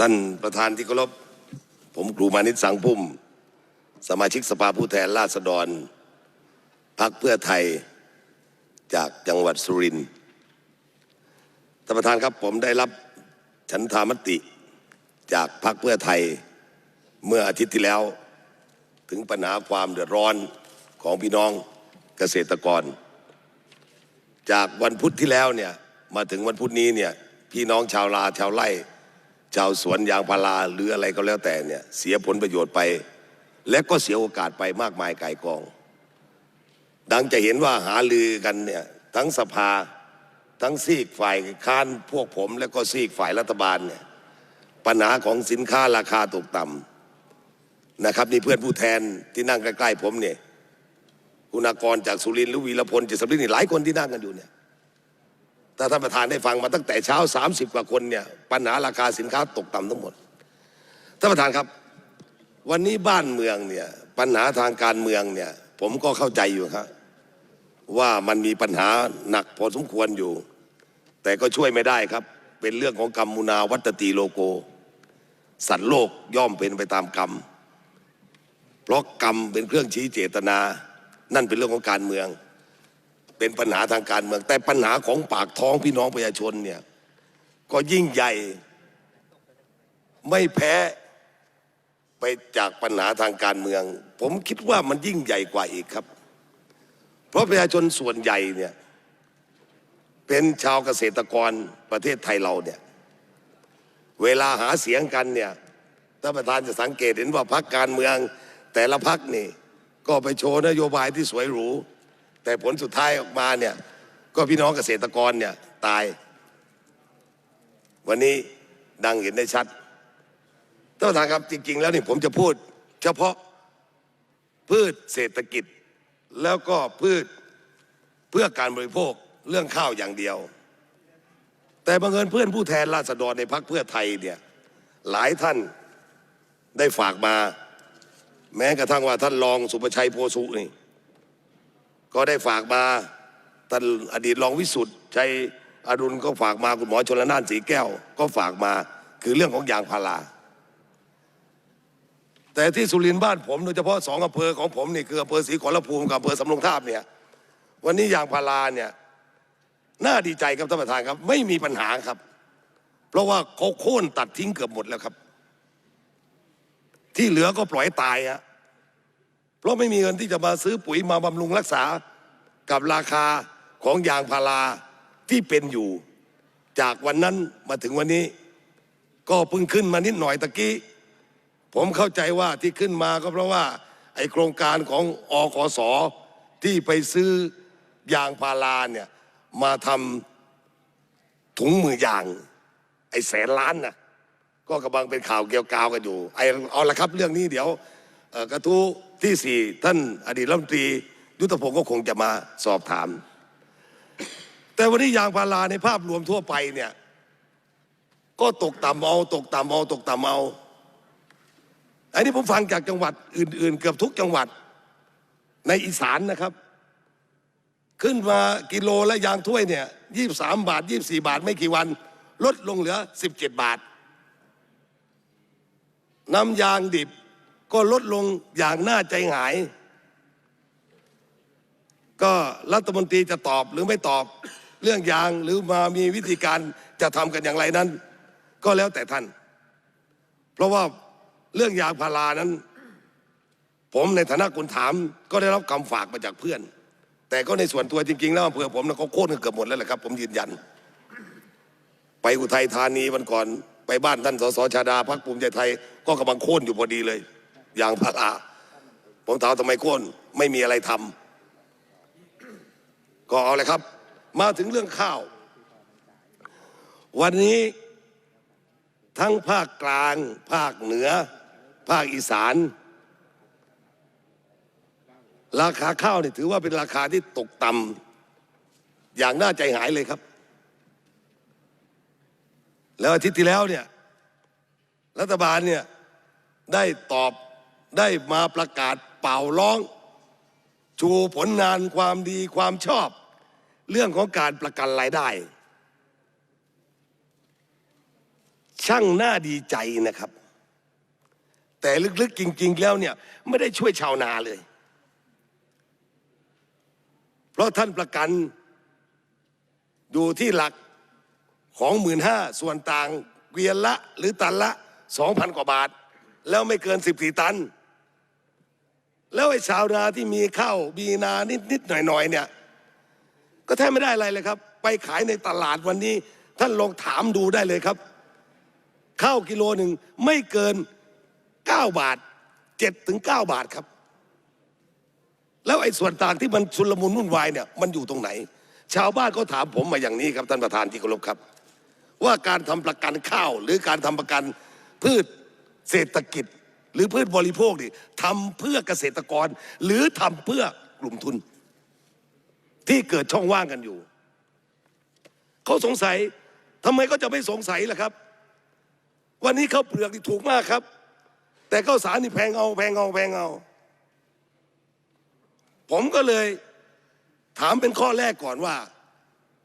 ท่านประธานที่เคารพผมครูมานิตสังพุ่ม สมาชิกสภาผู้แทนราษฎรพักเพื่อไทยจากจังหวัดสุรินทร์ท่านประธานครับผมได้รับฉันทามติจากพักเพื่อไทยเมื่ออาทิตย์ที่แล้ว ถึงปัญหาความเดือดร้อนของพี่น้องเกษตรกร จากวันพุธที่แล้วเนี่ยมาถึงวันพุธนี้เนี่ยพี่น้องชาวลาชาวไร่ ชาวสวนยางพาราหรืออะไรก็แล้วแต่เนี่ยเสียผลประโยชน์ไป และก็เสียโอกาสไปมากมายไก่กอง ดังจะเห็นว่าหาลือกันเนี่ยทั้งสภาทั้งซีกฝ่ายค้านพวกผม และก็ซีกฝ่ายรัฐบาลเนี่ยปัญหาของสินค้าราคาตกต่ำนะครับนี่เพื่อนผู้แทนที่นั่งใกล้ๆผมเนี่ยคุณากรจากสุรินทร์หรือวีรพลจิตสำนึกนี่หลายคนที่นั่งกันอยู่เนี่ย ถ้าท่านประธานได้ฟังมาตั้งแต่เช้า 30 กว่าคนเนี่ยปัญหาราคาสินค้าตกต่ำทั้งหมดท่านประธานครับ วันนี้บ้านเมืองเนี่ยปัญหาทางการเมืองเนี่ยผมก็เข้าใจอยู่ครับว่ามันมีปัญหาหนักพอสมควรอยู่ แต่ก็ช่วยไม่ได้ครับ เป็นเรื่องของกรรมมุนาวัตตีโลโก สัตว์โลกย่อมเป็นไปตามกรรม เพราะกรรมเป็นเครื่องชี้เจตนา นั่นเป็นเรื่องของการเมือง เป็นปัญหาทางการเมือง แต่ปัญหาของปากท้องพี่น้องประชาชนเนี่ยก็ยิ่งใหญ่ไม่แพ้ไปจากปัญหาทางการเมือง ผมคิดว่ามันยิ่งใหญ่กว่าอีกครับ เพราะประชาชนส่วนใหญ่เนี่ยเป็นชาวเกษตรกรประเทศไทยเราเนี่ยเวลาหาเสียงกันเนี่ยท่านประธานจะสังเกตเห็นว่าพรรคการเมืองแต่ละพรรคนี่ ก็ไปโชว์นโยบายที่สวยหรู แต่ผลสุดท้ายออกมาเนี่ย ก็พี่น้องเกษตรกรเนี่ยตาย วันนี้ดังเห็นได้ชัดท่านประธานครับจริง ๆ แล้วนี่ผมจะพูด เฉพาะพืชเศรษฐกิจ แล้วก็พืชเพื่อการบริโภคเรื่องข้าวอย่างเดียว แต่บังเอิญเพื่อนผู้แทนราษฎรในพรรคเพื่อไทยเนี่ยหลายท่านได้ฝากมา แม้กระทั่งว่าท่านรองสุประชัยโพสุนี่ ก็ได้ฝากมาท่านอดีตรองวิสุทธ์ชัยอรุณก็ฝากมาคุณหมอชนละนานสีแก้ว ก็ฝากมาคือเรื่องของยางพารา แต่ที่สุรินทร์บ้านผมโดยเฉพาะสองอำเภอของผมนี่คืออำเภอศรีขอรภูมิกับอำเภอสำโรงทาบเนี่ยวันนี้ยางพาราเนี่ยน่าดีใจครับท่านประธานครับ ไม่มีปัญหาครับ เพราะว่าเขาโค่นตัดทิ้งเกือบหมดแล้วครับ ที่เหลือก็ปล่อยตายฮะ เพราะไม่มีเงินที่จะมาซื้อปุ๋ยมาบำรุงรักษากับราคาของยางพาราที่เป็นอยู่ จากวันนั้นมาถึงวันนี้ ก็เพิ่งขึ้นมานิดหน่อยตะกี้ ผมเข้าใจว่าที่ขึ้นมาก็เพราะว่าไอโครงการของอคสที่ไปซื้อยางพาราเนี่ยมาทำถุงมือยาง ไอแสนล้านนะก็กำลังเป็นข่าวเกี่ยวกาวกันอยู่ไอเอาละครับเรื่องนี้เดี๋ยวกระทู้ ที่สี่ท่านอดีตรัฐมนตรี ยุทธพงศ์ก็คงจะมาสอบถาม แต่วันนี้ยางพาราในภาพรวมทั่วไปเนี่ยก็ตกต่ำเอาตกต่ำเอาตกต่ำเอาอันนี้ผมฟังจากจังหวัดอื่น ๆ เกือบทุกจังหวัดในอีสานนะครับ ขึ้นมากิโลและยางถ้วยเนี่ยยี่สามบาทยี่สี่บาทไม่กี่วัน ลดลงเหลือสิบเจ็ดบาท น้ำยางดิบ ก็ลดลงอย่างน่าใจหาย ก็รัฐมนตรีจะตอบหรือไม่ตอบเรื่องยางหรือมามีวิธีการจะทำกันอย่างไรนั้น ก็แล้วแต่ท่าน เพราะว่าเรื่องยางพารานั้น ผมในฐานะคนถามก็ได้รับคำฝากมาจากเพื่อน แต่ก็ในส่วนตัวจริงๆ แล้วอำเภอผมนะเขาโค่นกันเกือบหมดแล้วแหละครับ ผมยืนยัน ไปอุทัยธานีวันก่อนไปบ้านท่านสสชาดาพักภูมิใจไทยก็กำลังโค่นอยู่พอดีเลย ยางพารา ผมถามทำไมโค่นไม่มีอะไรทำก็เอาเลยครับ มาถึงเรื่องข้าว วันนี้ทั้งภาคกลาง ภาคเหนือ ภาคอีสาน ราคาข้าวเนี่ยถือว่าเป็นราคาที่ตกต่ำอย่างน่าใจหายเลยครับ แล้วอาทิตย์ที่แล้วเนี่ยรัฐบาลเนี่ยได้ตอบ ได้มาประกาศเป่าร้อง ชูผลงานความดีความชอบ เรื่องของการประกันรายได้ ช่างน่าดีใจนะครับ แต่ลึกๆจริง ๆ แล้วเนี่ยไม่ได้ช่วยชาวนาเลย เพราะท่านประกันอยู่ที่หลักของหมื่นห้าส่วนต่างเกวียนละหรือตันละสองพันกว่าบาท แล้วไม่เกินสิบสี่ตัน แล้วไอ้ชาวนาที่มีข้าวมีนานิดๆหน่อยๆเนี่ย ก็แทบไม่ได้อะไรเลยครับ ไปขายในตลาดวันนี้ ท่านลองถามดูได้เลยครับ ข้าวกิโลหนึ่งไม่เกิน 9 บาท7ถึง9บาทครับ แล้วไอ้ส่วนต่างที่มันชุลมุนวุ่นวายเนี่ยมันอยู่ตรงไหน ชาวบ้านก็ถามผมมาอย่างนี้ครับท่านประธานที่เคารพครับ ว่าการทำประกันข้าวหรือการทำประกันพืชเศรษฐกิจ หรือพืชบริโภคนี่ทำเพื่อเกษตรกร หรือทำเพื่อกลุ่มทุน ที่เกิดช่องว่างกันอยู่ เขาสงสัยทำไมก็จะไม่สงสัยล่ะครับ วันนี้ข้าวเปลือกนี่ถูกมากครับ แต่ข้าวสารนี่แพงเอาแพงเอาแพงเอา ผมก็เลยถามเป็นข้อแรกก่อนว่า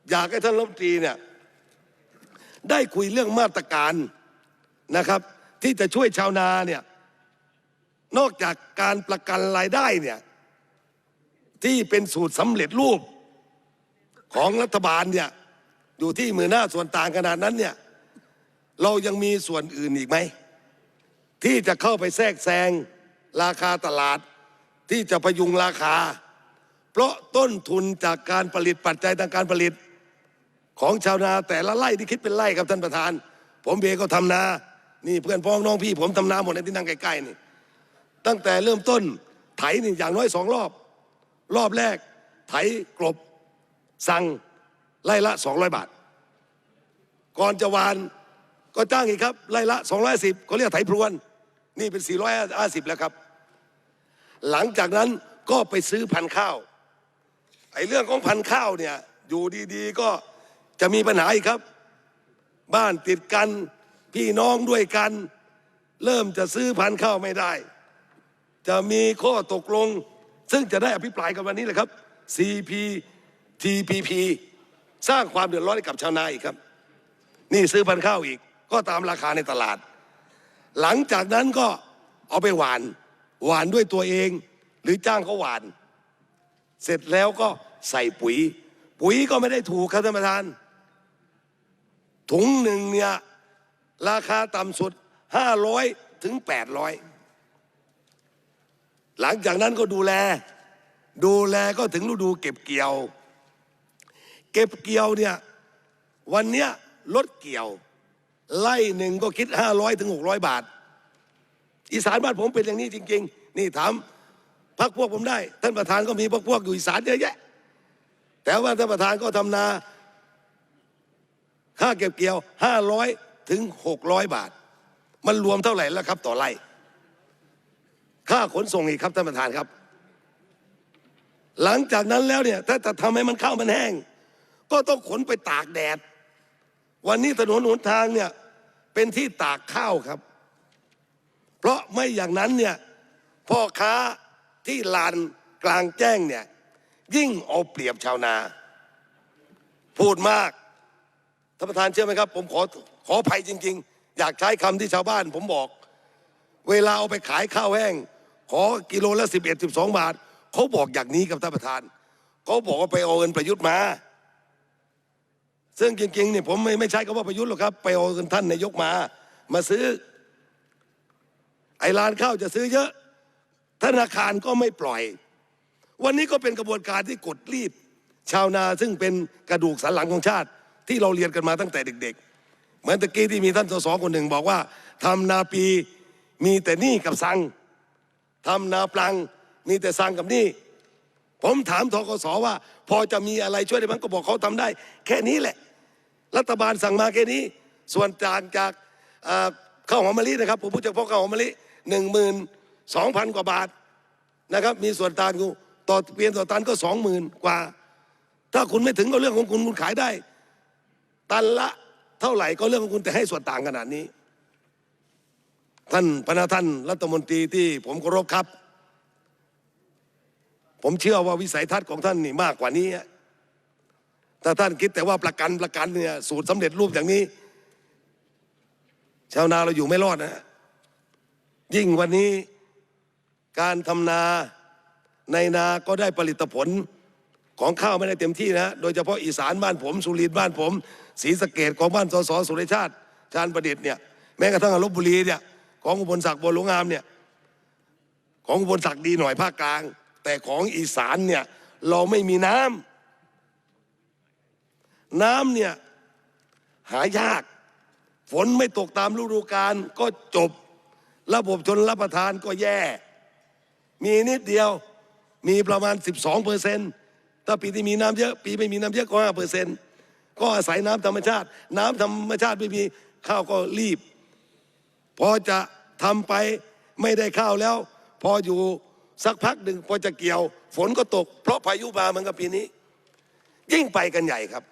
อยากให้ท่านรัฐมนตรีเนี่ยได้คุยเรื่องมาตรการนะครับ ที่จะช่วยชาวนาเนี่ย นอกจากการประกันรายได้เนี่ยที่เป็นสูตรสำเร็จรูปของรัฐบาลเนี่ยอยู่ที่มือหน้าส่วนต่างขนาดนั้นเนี่ยเรายังมีส่วนอื่นอีกไหม ที่จะเข้าไปแทรกแซงราคาตลาดที่จะพยุงราคา เพราะต้นทุนจากการผลิตปัจจัยทางการผลิต ของชาวนาแต่ละไร่ที่คิดเป็นไร่ครับท่านประธาน ผมเองก็ทำนา นี่เพื่อนพ้องน้องพี่ผมทำนาหมดในที่นั่งใกล้ๆนี่ ตั้งแต่เริ่มต้นไถนี่อย่างน้อยสองรอบ รอบแรก ไถกลบ สั่งไล่ละสองร้อยบาท ก่อนจะวานก็จ้างอีกครับ ไล่ละสองร้อยสิบเขาเรียกไถพรวน นี่เป็นสี่ร้อยห้าสิบแล้วครับ หลังจากนั้นก็ไปซื้อพันข้าว ไอ้เรื่องของพันข้าวเนี่ย อยู่ดีๆ ก็จะมีปัญหาอีกครับ บ้านติดกันพี่น้องด้วยกัน เริ่มจะซื้อพันข้าวไม่ได้ จะมีข้อตกลง ซึ่งจะได้อภิปรายกันวันนี้แหละครับ CPTPP สร้างความเดือดร้อนให้กับชาวนาอีกครับ นี่ซื้อพันธุ์ข้าวอีก ก็ตามราคาในตลาด หลังจากนั้นก็เอาไปหวาน หวานด้วยตัวเอง หรือจ้างเขาหวาน เสร็จแล้วก็ใส่ปุ๋ย ปุ๋ยก็ไม่ได้ถูกครับท่านประธาน ถุงหนึ่งเนี่ยราคาต่ำสุด 500 ถึง 800 หลังจากนั้นก็ดูแล ดูแลก็ถึงฤดูเก็บเกี่ยว เก็บเกี่ยวเนี่ยวันเนี้ยรถเกี่ยว ไล่หนึ่งก็คิด 500ถึง600 บาท อีสานบ้านผมเป็นอย่างนี้จริง ๆ นี่ถามพักพวกผมได้ ท่านประธานก็มีพวกพวกอยู่อีสานเยอะแยะ แต่ว่าท่านประธานก็ทำนาค่าเก็บเกี่ยว 500ถึง600 บาท มันรวมเท่าไหร่แล้วครับต่อไร่ ค่าขนส่งอีกครับท่านประธานครับ หลังจากนั้นแล้วเนี่ย ถ้าจะทำให้มันข้าวมันแห้ง ก็ต้องขนไปตากแดด วันนี้ถนนหนทางเนี่ยเป็นที่ตากข้าวครับ เพราะไม่อย่างนั้นเนี่ยพ่อค้าที่ลานกลางแจ้งเนี่ยยิ่งเอาเปรียบชาวนา พูดมากท่านประธานเชื่อไหมครับ ผมขอขออภัยจริง ๆ อยากใช้คำที่ชาวบ้าน ผมบอก เวลาเอาไปขายข้าวแห้ง ขอกิโลละสิบเอ็ดสิบสองบาท เขาบอกอย่างนี้กับท่านประธาน เขาบอกว่าไปเอาเงินประยุทธ์มา ซึ่งจริงๆเนี่ยผมไม่ไม่ใช่คำว่าประยุทธ์หรอกครับ ไปเอาเงินท่านนายกมา มาซื้อ ไอ้ร้านข้าวจะซื้อเยอะ ธนาคารก็ไม่ปล่อย วันนี้ก็เป็นกระบวนการที่กดรีด ชาวนาซึ่งเป็นกระดูกสันหลังของชาติ ที่เราเรียนกันมาตั้งแต่เด็ก ๆ เหมือนตะกี้ที่มีท่านสสคนหนึ่งบอกว่าทำนาปีมีแต่หนี้กับสัง ทำนาปลัง มีแต่สังกับนี้ผมถามทกสว่า พอจะมีอะไรช่วยได้บ้างก็บอกเขาทำได้ แค่นี้แหละ รัฐบาลสั่งมาแค่นี้ ส่วนต่างจากข้าวหอมมะลินะครับผมพูดเฉพาะข้าวหอมมะลิหนึ่งหมื่นสองพันกว่าบาทนะครับ มีส่วนต่างอยู่ต่อเปลี่ยนต่อตันก็สองหมื่นกว่า ถ้าคุณไม่ถึงก็เรื่องของคุณคุณขายได้ ตันละเท่าไหร่ก็เรื่องของคุณแต่ให้ส่วนต่างขนาดนี้ ท่านพระท่านรัฐมนตรีที่ผมเคารพครับ ผมเชื่อว่าวิสัยทัศน์ของท่านนี่มากกว่านี้ถ้าท่านคิดแต่ว่าประกันประกันเนี่ยสูตรสำเร็จรูปอย่างนี้ ชาวนาเราอยู่ไม่รอดนะฮะยิ่งวันนี้การทำนาในนาก็ได้ผลิตผลของข้าวไม่ได้เต็มที่นะฮะโดยเฉพาะอีสานบ้านผม สุรินทร์บ้านผมศรีสะเกดของบ้านสสสุริชาติ ชาญประดิษฐ์เนี่ยแม้กระทั่งลบบุรีเนี่ย ของอุบลศักดิ์บัวหลวงงามเนี่ยของอุบลศักดิ์ดีหน่อยภาคกลาง แต่ของอีสานเนี่ยเราไม่มีน้ำน้ำเนี่ยหายาก ฝนไม่ตกตามฤดูกาลก็จบ ระบบชนรับประทานก็แย่ มีนิดเดียวมีประมาณ 12เปอร์เซ็นต์ถ้าปีที่มีน้ำเยอะ ปีไม่มีน้ำเยอะก็5เปอร์เซ็นต์ก็อาศัยน้ำธรรมชาติ น้ำธรรมชาติไม่มีข้าวก็รีบ พอจะทำไปไม่ได้ข้าวแล้ว พออยู่สักพักหนึ่งพอจะเกี่ยว ฝนก็ตก เพราะพายุมาเหมือนกับปีนี้ ยิ่งไปกันใหญ่ครับ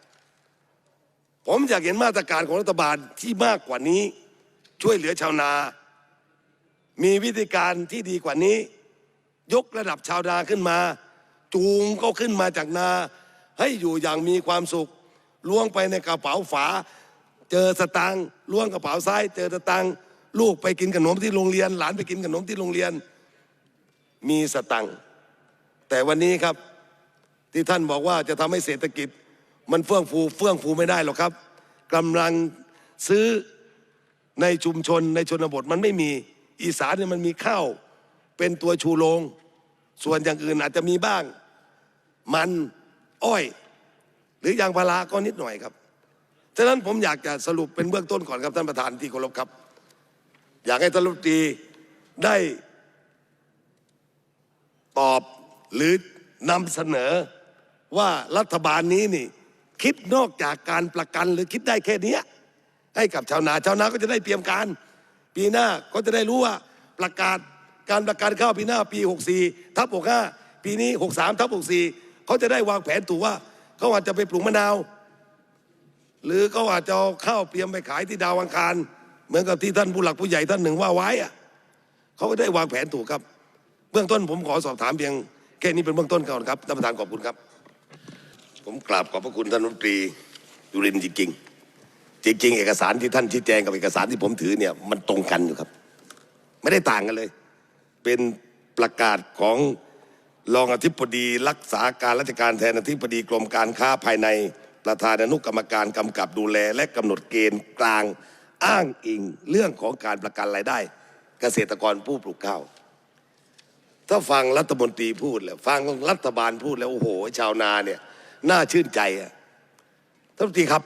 ผมอยากเห็นมาตรการของรัฐบาลที่มากกว่านี้ ช่วยเหลือชาวนา มีวิธีการที่ดีกว่านี้ ยกระดับชาวนาขึ้นมา จูงก็ขึ้นมาจากนา ให้อยู่อย่างมีความสุขล้วงไปในกระเป๋าฝา เจอสตังล้วงกระเป๋าซ้าย เจอสตังค์ ลูกไปกินขนมที่โรงเรียน หลานไปกินขนมที่โรงเรียน มีสตังค์แต่วันนี้ครับที่ท่านบอกว่าจะทำให้เศรษฐกิจ มันเฟื่องฟูเฟื่องฟูไม่ได้หรอกครับกำลังซื้อในชุมชนในชนบทมันไม่มีอีสานเนี่ยมันมีข้าวเป็นตัวชูโรงส่วนอย่างอื่นอาจจะมีบ้าง มันอ้อย หรือยางพาราก็นิดหน่อยครับฉะนั้นผมอยากจะสรุปเป็นเบื้องต้นก่อนครับท่านประธานที่เคารพครับ อยากให้ท่านรัฐมนตรีได้ตอบหรือนำเสนอว่ารัฐบาลนี้นี่ คิดนอกจากการประกันหรือคิดได้แค่นี้ให้กับชาวนาชาวนาก็จะได้เตรียมการ ปีหน้าก็จะได้รู้ว่าประกาศการประกันข้าวปีหน้าปี 64ทับ65 ปีนี้ 63ทับ64เขาจะได้วางแผนถูกว่าเขาอาจจะไปปลูกมะนาว หรือเขาอาจจะเอาข้าวเตรียมไปขายที่ดาวอังคาร เหมือนกับที่ท่านผู้หลักผู้ใหญ่ท่านหนึ่งว่าไว้อะเขาก็ได้วางแผนถูกครับ เบื้องต้นผมขอสอบถามเพียงแค่นี้เป็นเบื้องต้นก่อนครับท่านประธานขอบคุณครับ ผมกราบขอบพระคุณท่านรัฐมนตรีจุรินทร์จริงๆจริง ๆ เอกสารที่ท่านชี้แจงกับเอกสารที่ผมถือเนี่ยมันตรงกันอยู่ครับ ไม่ได้ต่างกันเลย เป็นประกาศของรองอธิบดีรักษาการราชการแทนอธิบดีกรมการค้าภายในประธานอนุกรรมการกำกับดูแล และกำหนดเกณฑ์กลาง อ้างอิงเรื่องของการประกันรายได้ เกษตรกรผู้ปลูกข้าว ถ้าฟังรัฐมนตรีพูดแล้วฟังรัฐบาลพูดแล้วโอ้โห ชาวนาเนี่ยน่าชื่นใจอะท่านรัฐมนตรีครับ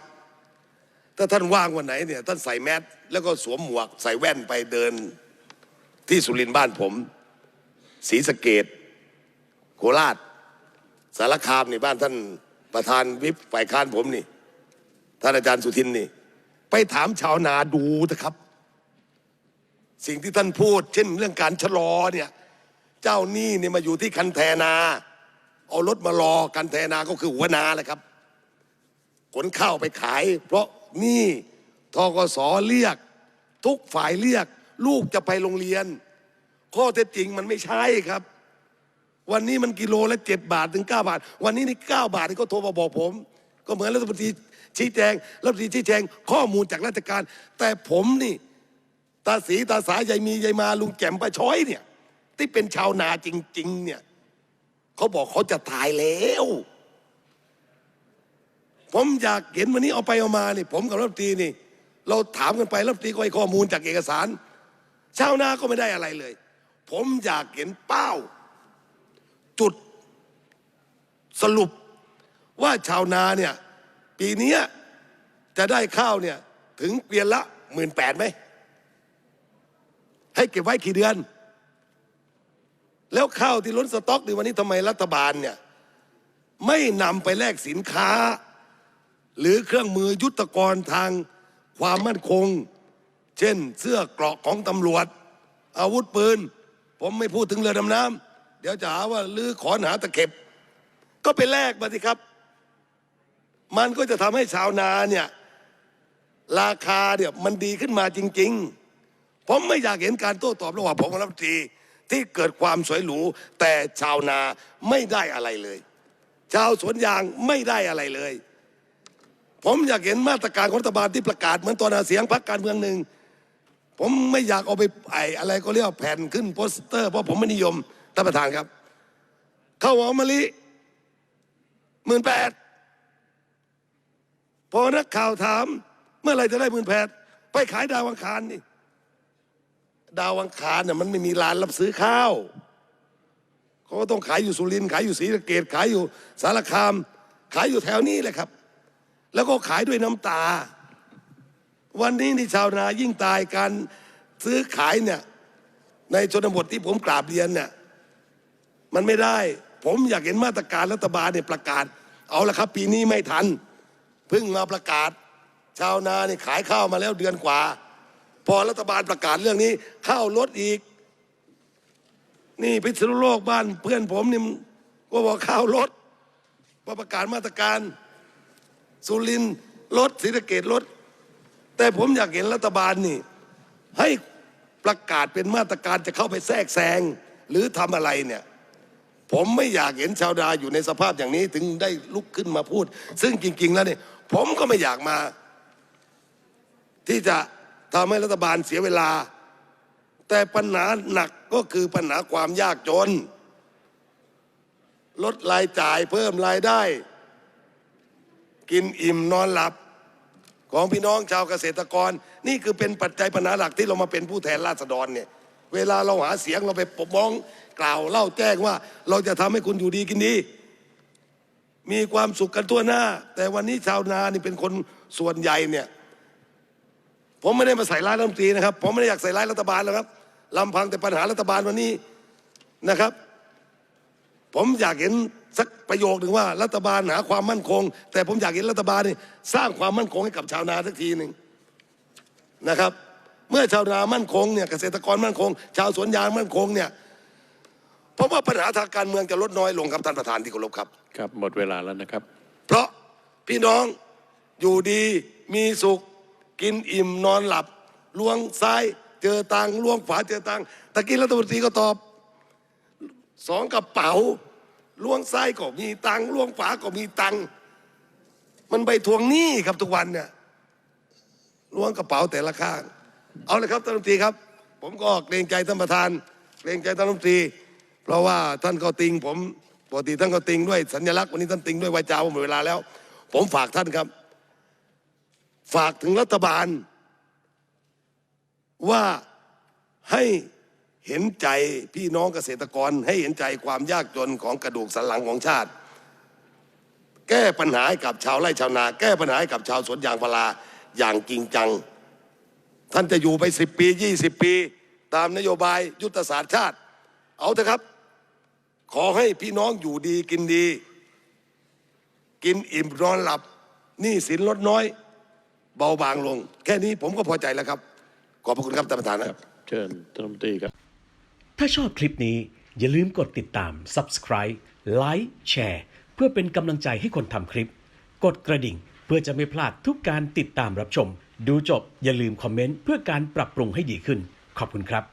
ถ้าท่านว่างวันไหนเนี่ยท่านใส่แมสแล้วก็สวมหมวก ใส่แว่นไปเดินที่สุรินทร์บ้านผมศรีสะเกดโคราช สารคามนี่บ้านท่านประธานวิปฝ่ายค้านผมนี่ ท่านอาจารย์สุทินนี่ ไปถามชาวนาดูนะครับ สิ่งที่ท่านพูด เช่นเรื่องการชะลอเนี่ย เจ้าหนี้เนี่ยมาอยู่ที่คันแทนา เอารถมารอกันแทนาก็คือหัวนาแหละครับ ขนข้าวไปขาย เพราะหนี่ทกสเรียก ทุกฝ่ายเรียก ลูกจะไปโรงเรียน ข้อเท็จจริงมันไม่ใช่ครับ วันนี้มันกิโลละเจ็ดบาทถึงเก้าบาท วันนี้นี่เก้าบาทนี่ก็โทรมาบอกผม ก็เหมือนรัฐมนตรี ชี้แจงรัฐมนตรีชี้แจงข้อมูลจากราชการ แต่ผมนี่ ตาสีตาสายายมียายมาลุงแก่มป้าช้อยเนี่ย ที่เป็นชาวนาจริง ๆ เนี่ยเขาบอกเขาจะตายแล้ว ผมอยากเห็นวันนี้เอาไปเอามาเนี่ยผมกับรัฐตีนี่ เราถามกันไปรัฐตีก็ให้ข้อมูลจากเอกสาร ชาวนาก็ไม่ได้อะไรเลย ผมอยากเห็นเป้า จุดสรุปว่าชาวนาเนี่ย ปีนี้จะได้ข้าวเนี่ยถึงเกวียนละหมื่นแปดไหม ให้เก็บไว้กี่เดือน แล้วข้าวที่ล้นสต็อกในวันนี้ทำไมรัฐบาลเนี่ย ไม่นำไปแลกสินค้า หรือเครื่องมือยุทธกรทางความมั่นคง เช่นเสื้อเกราะของตำรวจ อาวุธปืน ผมไม่พูดถึงเรือดำน้ำเดี๋ยวจะหาว่าลือขอนหาตะเข็บ ก็ไปแลกมาสิครับ มันก็จะทำให้ชาวนาเนี่ยราคาเนี่ยมันดีขึ้นมาจริง ๆ ผมไม่อยากเห็นการโต้ตอบระหว่างผมกับรัฐมนตรีที่เกิดความสวยหรู แต่ชาวนาไม่ได้อะไรเลย ชาวสวนยางไม่ได้อะไรเลย ผมอยากเห็นมาตรการของรัฐบาลที่ประกาศเหมือนตอนหาเสียงพรรคการเมืองหนึ่งผมไม่อยากเอาไปไออะไรก็เรียกแผ่นขึ้นโปสเตอร์เพราะผมไม่นิยมท่านประธานครับข้าวหอมมะลิหมื่นแปด พอนักข่าวถาม เมื่อไรจะได้หมื่นแปดไปขายดาวอังคารนี่ ดาวอังคารเนี่ยมันไม่มีร้านรับซื้อข้าวเขาก็ต้องขายอยู่สุรินทร์ขายอยู่ศรีสะเกดขายอยู่สารคาม ขายอยู่แถวนี้แหละครับ แล้วก็ขายด้วยน้ำตา วันนี้นี่ชาวนายิ่งตายการซื้อขายเนี่ยในชนบทที่ผมกราบเรียนเนี่ยมันไม่ได้ ผมอยากเห็นมาตรการรัฐบาลเนี่ยประกาศ เอาละครับ ปีนี้ไม่ทัน มาประกาศ ชาวนาเนี่ยขายข้าวมาแล้วเดือนกว่า พอรัฐบาลประกาศเรื่องนี้ข้าวลดอีก นี่พิษณุโลกบ้านเพื่อนผมนี่ก็บอกข้าวลดพอประกาศมาตรการสุรินลดศรีสะเกดลด แต่ผมอยากเห็นรัฐบาลนี่ ให้ประกาศเป็นมาตรการจะเข้าไปแทรกแซงหรือทำอะไรเนี่ยผมไม่อยากเห็นชาวดาอยู่ในสภาพอย่างนี้ถึงได้ลุกขึ้นมาพูด ซึ่งจริง ๆ แล้วเนี่ย ผมก็ไม่อยากมา ที่จะทำให้รัฐบาลเสียเวลา แต่ปัญหาหนักก็คือปัญหาความยากจน ลดรายจ่ายเพิ่มรายได้ กินอิ่มนอนหลับ ของพี่น้องชาวเกษตรกร นี่คือเป็นปัจจัยปัญหาหลักที่เรามาเป็นผู้แทนราษฎรเนี่ยเวลาเราหาเสียงเราไปปกป้องกล่าวเล่าแจ้งว่า เราจะทำให้คุณอยู่ดีกินดี มีความสุขกันทั่วหน้า แต่วันนี้ชาวนานี่เป็นคนส่วนใหญ่เนี่ย ผมไม่ได้มาใส่ร้ายรัฐมนตรีนะครับ ผมไม่ได้อยากใส่ร้ายรัฐบาลนะครับลำพังแต่ปัญหารัฐบาลวันนี้นะครับ ผมอยากเห็นสักประโยคหนึ่งว่ารัฐบาลหาความมั่นคง แต่ผมอยากเห็นรัฐบาลนี่สร้างความมั่นคงให้กับชาวนาสักทีหนึ่งนะครับ เมื่อชาวนามั่นคงเนี่ยเกษตรกรมั่นคง ชาวสวนยางมั่นคงเนี่ย เพราะว่าปัญหาทางการเมืองจะลดน้อยลงครับท่านประธานที่เคารพครับ ครับหมดเวลาแล้วนะครับ เพราะพี่น้องอยู่ดีมีสุข กินอิ่มนอนหลับล้วงซ้ายเจอตังค์ล้วงขวาเจอตังค์ตะกี้รัฐมนตรีก็ตอบสองกระเป๋าล้วงซ้ายก็มีตังค์ล้วงขวาก็มีตังค์มันไปทวงหนี้ครับทุกวันเนี่ยล้วงกระเป๋าแต่ละข้าง เอาเลยครับท่านรัฐมนตรีครับ ผมก็เกรงใจท่านประธาน เกรงใจท่านรัฐมนตรี เพราะว่าท่านก็ติงผมปกติท่านก็ติงด้วยสัญลักษณ์วันนี้ท่านติงด้วยวาจาว่าหมดเวลาแล้ว ผมฝากท่านครับ ฝากถึงรัฐบาล ว่าให้เห็นใจพี่น้องเกษตรกร ให้เห็นใจความยากจนของกระดูกสันหลังของชาติ แก้ปัญหาให้กับชาวไร่ชาวนา แก้ปัญหาให้กับชาวสวนยางพาราอย่างจริงจัง ท่านจะอยู่ไปสิบปียี่สิบปี ตามนโยบายยุทธศาสตร์ชาติ เอาเถอะครับ ขอให้พี่น้องอยู่ดีกินดี กินอิ่มนอนหลับหนี้สินลดน้อย เบาบางลง แค่นี้ผมก็พอใจแล้วครับ ขอบพระคุณครับท่านประธานนะเชิญท่านรัฐมนตรีครับ ถ้าชอบคลิปนี้อย่าลืมกดติดตาม Subscribe Like แชร์เพื่อเป็นกำลังใจให้คนทำคลิป กดกระดิ่งเพื่อจะไม่พลาดทุกการติดตามรับชม ดูจบอย่าลืมคอมเมนต์เพื่อการปรับปรุงให้ดีขึ้น ขอบคุณครับ